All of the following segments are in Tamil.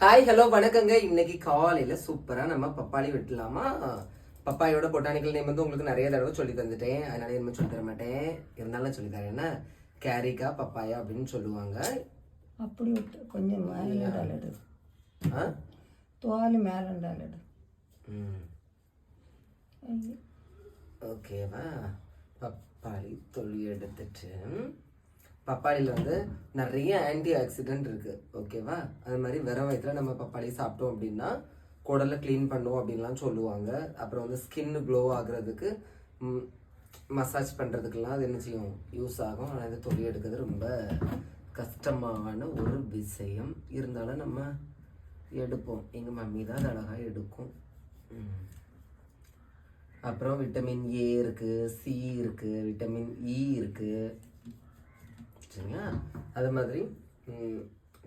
ஹாய் ஹலோ வணக்கங்க. இன்னைக்கு காலையில சூப்பரா நம்ம பப்பாளி வெட்டலாமா? பப்பாயோட பொட்டானிக்கல் நேம் வந்து உங்களுக்கு நிறைய தடவை சொல்லி தந்துட்டேன். அதனால இனிமே சொல்லி தர மாட்டேன். இருந்தாலும் சொல்லி தரேன். என்ன? கேரிக்கா பப்பாயா அப்படின்னு சொல்லுவாங்க. அப்படி விட்டு கொஞ்சம் மேலே இடாலடு ஆ? தோல் மேலே ம். ஓகேவா? பப்பாளி தொளி எடுத்துட்டு. பப்பாளியில் வந்து நிறைய ஆன்டி ஆக்சிடென்ட் இருக்குது ஓகேவா அது மாதிரி வெறும் வயதில் நம்ம பப்பாளி சாப்பிட்டோம் அப்படின்னா குடலை க்ளீன் பண்ணுவோம் அப்படின்லாம் சொல்லுவாங்க. அப்புறம் வந்து ஸ்கின் க்ளோ ஆகுறதுக்கு மசாஜ் பண்ணுறதுக்கெல்லாம் அது என்ன செய்யும்? யூஸ் ஆகும். ஆனால் இது தொழில் எடுக்கிறது ரொம்ப கஷ்டமான ஒரு விஷயம். இருந்தாலும் நம்ம எடுப்போம். எங்கள் மம்மி தான் அது அழகாக எடுக்கும். அப்புறம் விட்டமின் ஏ இருக்குது சி இருக்குது விட்டமின் இ e இருக்குது சரிங்களா அது மாதிரி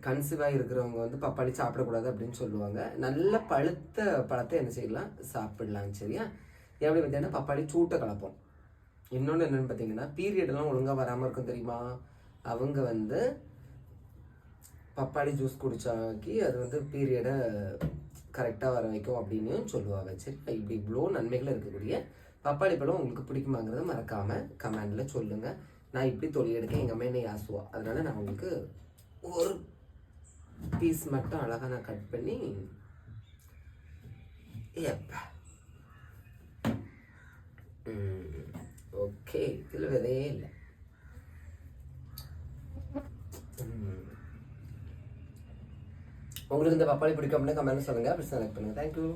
கன்சீவாக இருக்கிறவங்க வந்து பப்பாளி சாப்பிடக்கூடாது அப்படின்னு சொல்லுவாங்க. நல்ல பழுத்த பழத்தை என்ன செய்யலாம்? சாப்பிடலாம் சரியா? எப்படி பார்த்தீங்கன்னா பப்பாளி சூட்டை கலப்போம். இன்னொன்று என்னன்னு பார்த்தீங்கன்னா பீரியட்லாம் ஒழுங்காக வராமல் இருக்கும் தெரியுமா? அவங்க வந்து பப்பாளி ஜூஸ் குடித்தாக்கி அது வந்து பீரியடை கரெக்டாக வர வைக்கும் அப்படின்னு சொல்லுவாங்க சரி இப்படி இவ்வளோ நன்மைகள் இருக்கக்கூடிய பப்பாளி பழம் உங்களுக்கு பிடிக்குமாங்கிறத மறக்காமல் கமெண்டில் சொல்லுங்கள் நான் இப்படி தொழில் எடுக்க எங்கள் அம்மா என்னை ஆசுவா அதனால நான் உங்களுக்கு ஒரு பீஸ் மட்டும் அழகாக நான் கட் பண்ணி எப்போ ஓகே இதில் விதையே இல்லை. உங்களுக்கு இந்த பப்பாளி பிடிக்கும் அப்படின்னா கமெண்ட் சொல்லுங்க. அப்படி செலக்ட் பண்ணுங்க. தேங்க்யூ